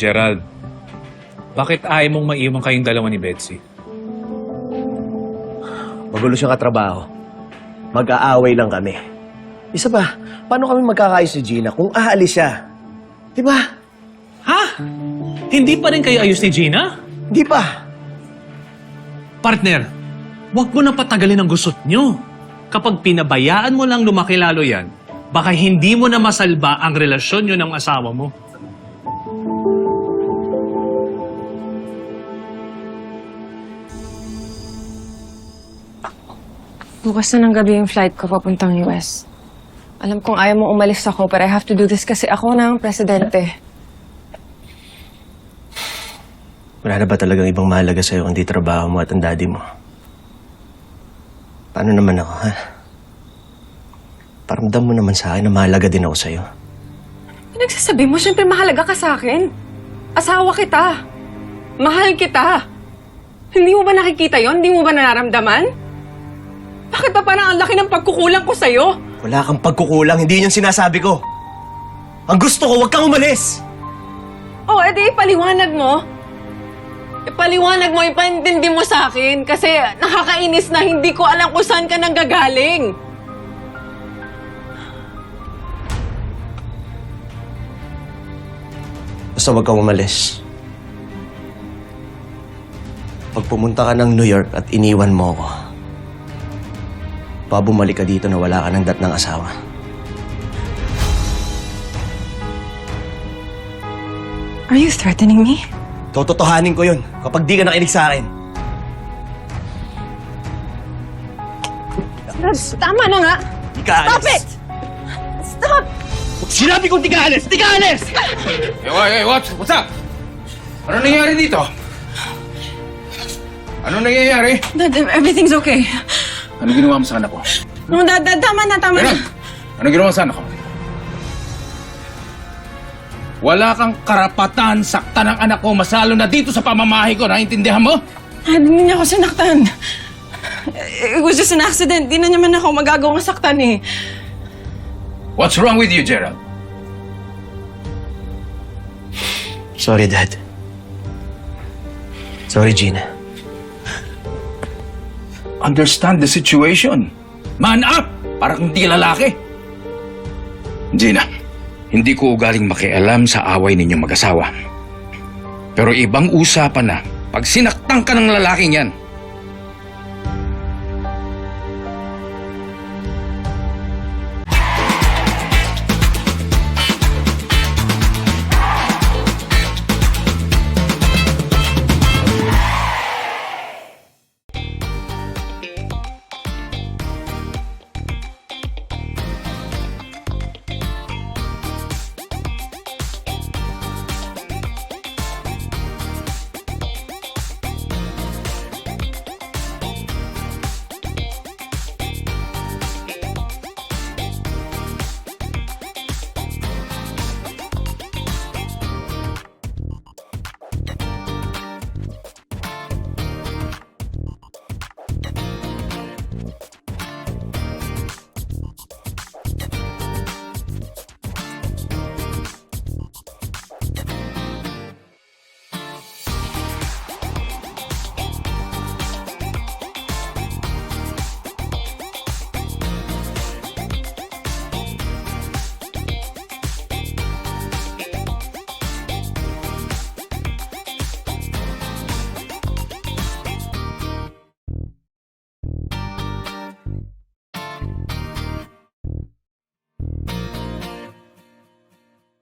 Gerald, bakit ayaw mong maiwan kayong dalawa ni Betsy? Magulo siyang katrabaho. Mag-aaway lang kami. Isa pa, paano kami magkakaayos ni Gina kung aalis siya? Di ba? Ha? Hindi pa rin kayo ayos ni Gina? Di pa. Partner, wag mo na patagalin ang gusot nyo. Kapag pinabayaan mo lang lumaki lalo yan, baka hindi mo na masalba ang relasyon nyo ng asawa mo. Bukas na ng gabi yung flight ko papuntang US. Alam kong ayaw mong umalis ako, but I have to do this kasi ako na ang presidente. Wala na ba talagang ibang mahalaga sa'yo kundi trabaho mo at ang daddy mo? Paano naman ako, ha? Paramdam mo naman sa akin na mahalaga din ako sa'yo. Pinagsasabi mo, syempre mahalaga ka sa akin. Asawa kita. Mahal kita. Hindi mo ba nakikita yon? Hindi mo ba nararamdaman? Bakit ba parang ang laki ng pagkukulang ko sa'yo? Wala kang pagkukulang, hindi yun sinasabi ko. Ang gusto ko, huwag kang umalis! Oh, edi ipaliwanag mo. Ipaliwanag mo, ipaintindi mo sa akin. Kasi nakakainis na hindi ko alam kung saan ka nanggagaling. Basta huwag kang umalis. Pag pumunta ka ng New York at iniwan mo ako, pabumalik ka dito na wala ka ng dat ng asawa. Are you threatening me? Tototohanin ko yun kapag di ka nakinig sa akin. Tama na nga. Di ka Stop alis. it! Stop! Sinabi kong di ka alis! Di ka alis! Hey, hey, what? What's up? Ano nangyayari dito? Ano nangyayari? Dad, everything's okay. Ano ginawa mo sa anak ko? No, dad, dad, tama na, tama Ano? Ano ginawa mo sa anak ko? Wala kang karapatan saktan ng anak ko masalo na dito sa pamamahay ko. Naintindihan mo? Dad, hindi niya ako sinaktan. It was just an accident. Di na naman ako magagawang saktan eh. What's wrong with you, Gerald? Sorry, Dad. Sorry, Gina. Understand the situation. Man up! Parang hindi lalaki. Gina, hindi ko ugaling makialam sa away ninyong mag-asawa. Pero ibang usapan na pag sinaktan ka ng lalaking yan.